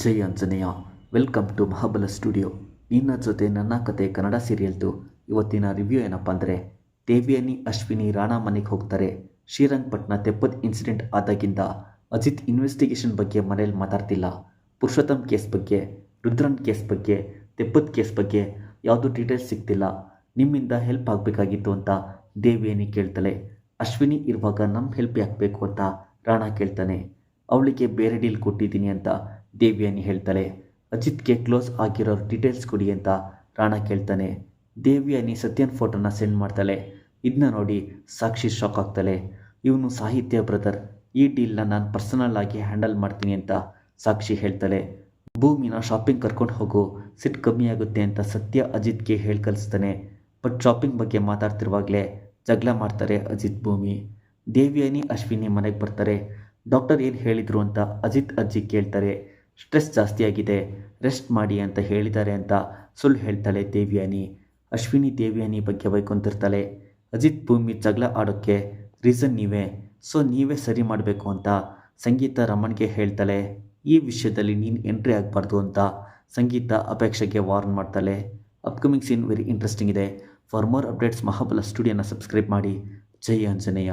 Jai Anjaneya welcome to Mahabala studio. ನಿನ್ನ ಜೊತೆ ನನ್ನ ಕತೆ ಕನ್ನಡ ಸೀರಿಯಲ್ದು ಇವತ್ತಿನ ರಿವ್ಯೂ ಏನಪ್ಪ ಅಂದರೆ, ದೇವಿಯನಿ, ಅಶ್ವಿನಿ, ರಾಣಾ ಮನೆಗೆ ಹೋಗ್ತಾರೆ. ಶ್ರೀರಂಗಪಟ್ಟಣ ತೆಪ್ಪದ ಇನ್ಸಿಡೆಂಟ್ ಆದಾಗಿಂದ ಅಜಿತ್ ಇನ್ವೆಸ್ಟಿಗೇಷನ್ ಬಗ್ಗೆ ಮನೇಲಿ ಮಾತಾಡ್ತಿಲ್ಲ. ಪುರುಷೋತ್ತಮ್ ಕೇಸ್ ಬಗ್ಗೆ, ರುದ್ರನ್ ಕೇಸ್ ಬಗ್ಗೆ, ತೆಪ್ಪದ ಕೇಸ್ ಬಗ್ಗೆ ಯಾವುದೂ ಡೀಟೇಲ್ಸ್ ಸಿಗ್ತಿಲ್ಲ. ನಿಮ್ಮಿಂದ ಹೆಲ್ಪ್ ಆಗಬೇಕಾಗಿತ್ತು ಅಂತ ದೇವಿಯನಿ ಕೇಳ್ತಾಳೆ ಅಶ್ವಿನಿ ಇರುವಾಗ ನಮ್ಮ ಹೆಲ್ಪ್ ಯಾಕಬೇಕು ಅಂತ ರಾಣಾ ಕೇಳ್ತಾನೆ. ಅವಳಿಗೆ ಬೇರೆ ಡೀಲ್ ಕೊಟ್ಟಿದ್ದೀನಿ ಅಂತ ದೇವ್ಯಾನಿ ಹೇಳ್ತಾಳೆ. ಅಜಿತ್ಗೆ ಕ್ಲೋಸ್ ಆಗಿರೋ ಡೀಟೇಲ್ಸ್ ಕೊಡಿ ಅಂತ ರಾಣಾ ಕೇಳ್ತಾನೆ. ದೇವ್ಯಾನಿ ಸತ್ಯನ್ ಫೋಟೋನ ಸೆಂಡ್ ಮಾಡ್ತಾಳೆ. ಇದನ್ನ ನೋಡಿ ಸಾಕ್ಷಿ ಶಾಕ್ ಆಗ್ತಾಳೆ. ಇವನು ಸಾಹಿತ್ಯ ಬ್ರದರ್ ಈ ಡೀಲ್ನ ನಾನು ಪರ್ಸನಲ್ ಆಗಿ ಹ್ಯಾಂಡಲ್ ಮಾಡ್ತೀನಿ ಅಂತ ಸಾಕ್ಷಿ ಹೇಳ್ತಾಳೆ. ಭೂಮಿನ ಶಾಪಿಂಗ್ ಕರ್ಕೊಂಡು ಹೋಗು. ಸಿಟ್ ಕಮ್ಮಿ ಆಗುತ್ತೆ ಅಂತ ಸತ್ಯ ಅಜಿತ್ಗೆ ಹೇಳಿ ಕಲಿಸ್ತಾನೆ. ಬಟ್ ಶಾಪಿಂಗ್ ಬಗ್ಗೆ ಮಾತಾಡ್ತಿರುವಾಗಲೇ ಜಗಳ ಮಾಡ್ತಾರೆ ಅಜಿತ್ ಭೂಮಿ. ದೇವ್ಯಾನಿ, ಅಶ್ವಿನಿ ಮನೆಗೆ ಬರ್ತಾರೆ. ಡಾಕ್ಟರ್ ಏನು ಹೇಳಿದರು ಅಂತ ಅಜಿತ್ ಅಜ್ಜಿ ಕೇಳ್ತಾರೆ, ಸ್ಟ್ರೆಸ್ ಜಾಸ್ತಿಯಾಗಿದೆ ರೆಸ್ಟ್ ಮಾಡಿ ಅಂತ ಹೇಳಿದ್ದಾರೆ ಅಂತ ಸುಳ್ಳು ಹೇಳ್ತಾಳೆ ದೇವಿಯಾನಿ. ಅಶ್ವಿನಿ ದೇವಿಯಾನಿ ಬಗ್ಗೆ ಬೈಕೊಂತಿರ್ತಾಳೆ ಅಜಿತ್ ಭೂಮಿ ಜಗಳ ಆಡೋಕ್ಕೆ ರೀಸನ್ ನೀವೇ ಸೊ ನೀವೇ ಸರಿ ಮಾಡಬೇಕು ಅಂತ ಸಂಗೀತ ರಮಣ್ಗೆ ಹೇಳ್ತಾಳೆ. ಈ ವಿಷಯದಲ್ಲಿ ನೀನು ಎಂಟ್ರಿ ಆಗಬಾರ್ದು ಅಂತ ಸಂಗೀತ ಅಪೇಕ್ಷೆಗೆ ವಾರ್ನ್ ಮಾಡ್ತಾಳೆ. ಅಪ್ಕಮಿಂಗ್ ಸೀನ್ ವೆರಿ ಇಂಟ್ರೆಸ್ಟಿಂಗ್ ಇದೆ. ಫಾರ್ ಮೋರ್ ಅಪ್ಡೇಟ್ಸ್ ಮಹಾಬಲ ಸ್ಟುಡಿಯೋನ ಸಬ್ಸ್ಕ್ರೈಬ್ ಮಾಡಿ. ಜೈ ಆಂಜನೇಯ.